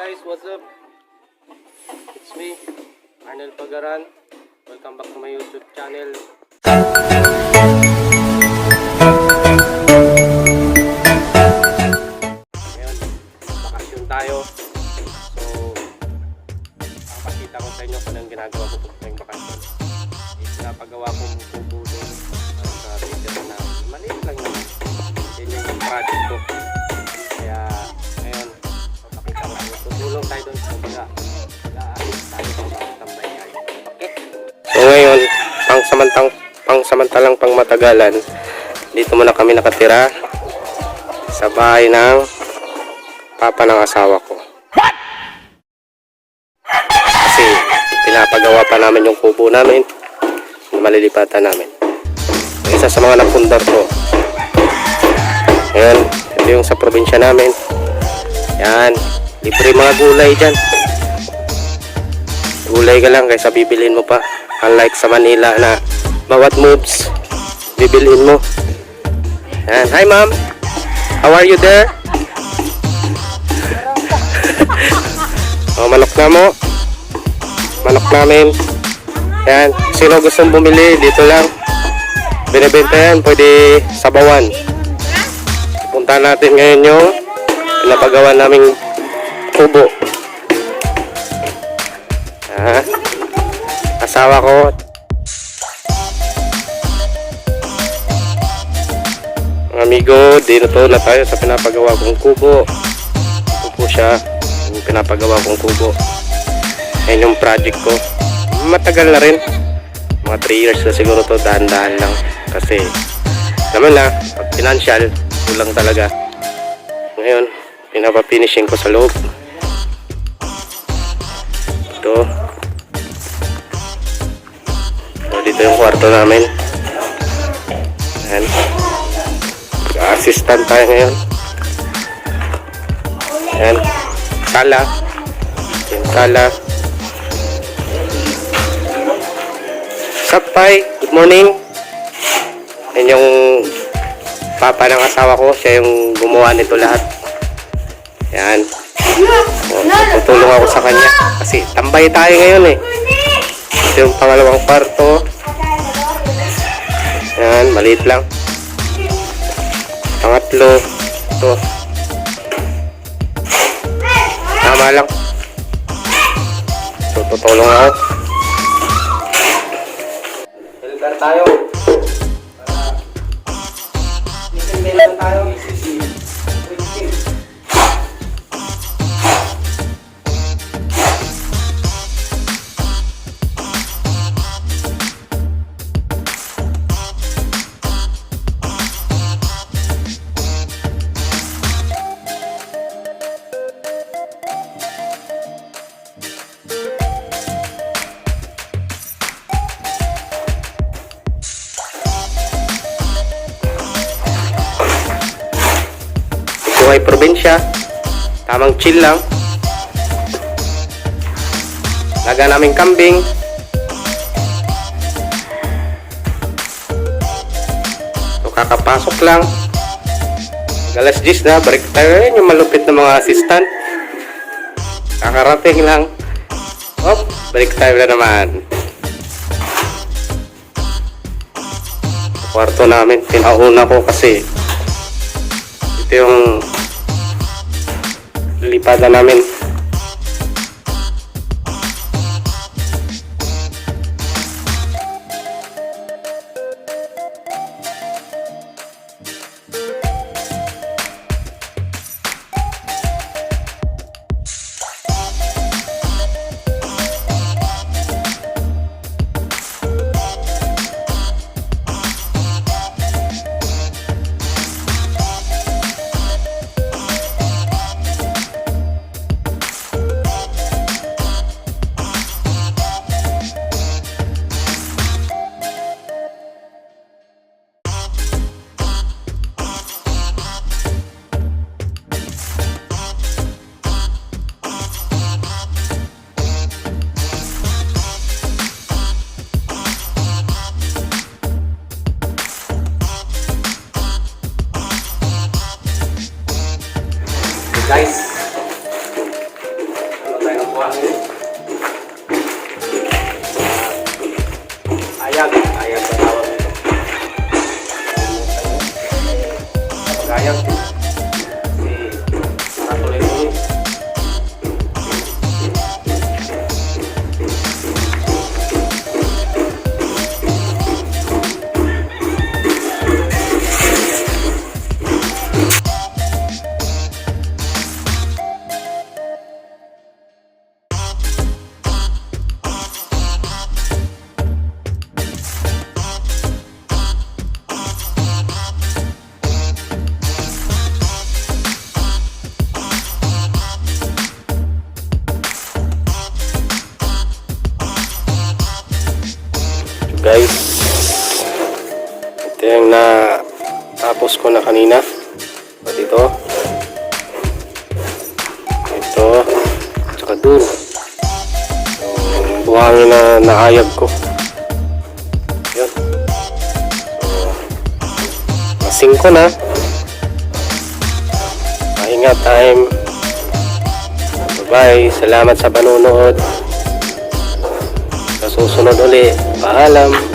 guys, what's up? It's me, Arnel Pagaran. Welcome back to my YouTube channel. Pang samantang pang samantalang pang matagalan, dito muna kami nakatira sa bahay ng papa ng asawa ko. Kasi pinapagawa pa namin yung kubo namin na malilipatan namin. Isa sa mga napundar ko. Ayan, ito yung sa probinsya namin. Yan, libre mga gulay dyan. Gulay ka lang kaysa bibilin mo pa. Unlike sa Manila na bawat moves, bibilin mo. Yan. Hi ma'am! How are you there? oh, manok na mo. Manok namin. Yan. Sino gustong bumili, dito lang. Binibenta yan, pwede sabawan. Punta natin ngayon yung pinapagawa naming kubo. Ah, asawa ko. Mga amigo, dito to na tayo sa pinapagawa kong kubo. Ito po siya, yung pinapagawa kong kubo. Yan yung project ko. Matagal na rin. Mga 3 years na siguro to, dahan-dahan lang. Kasi, naman na, pag financial, kulang talaga. Ngayon, pinapa-finishing ko sa loob. Ito. So, dito yung kwarto namin. Ayan. Assistant tayo ngayon. Ayan. Sala. Yung sala. Sapay. Good morning. Yan yung papa ng asawa ko. Siya yung gumawa nito lahat. Yan. Tutulong ako sa kanya. Kasi tambay tayo ngayon eh. Ito yung pangalawang kwarto. Yan, maliit lang. Pangatlo. Ito. Tama lang. So, tutulong ako. Helper tayo. Para tayo. Ito ay probinsya. Tamang chill lang. Laga namin kambing. So kakapasok lang. Galas 10 na, balik tayo. Yan yung malupit na mga assistant. Kakarating lang. Hop, balik tayo na naman. Kwarto namin, pinauna ko kasi ito yung lilipadan namin. Ayag, ayag sa tawag nito. Ayag, yung na tapos ko na kanina. At ito. Ito. Tsaka dun. Yung buhangin na naayag ko. Yun. Masing ko na. Pahinga time. Bye bye salamat sa panonood. Sa susunod uli paalam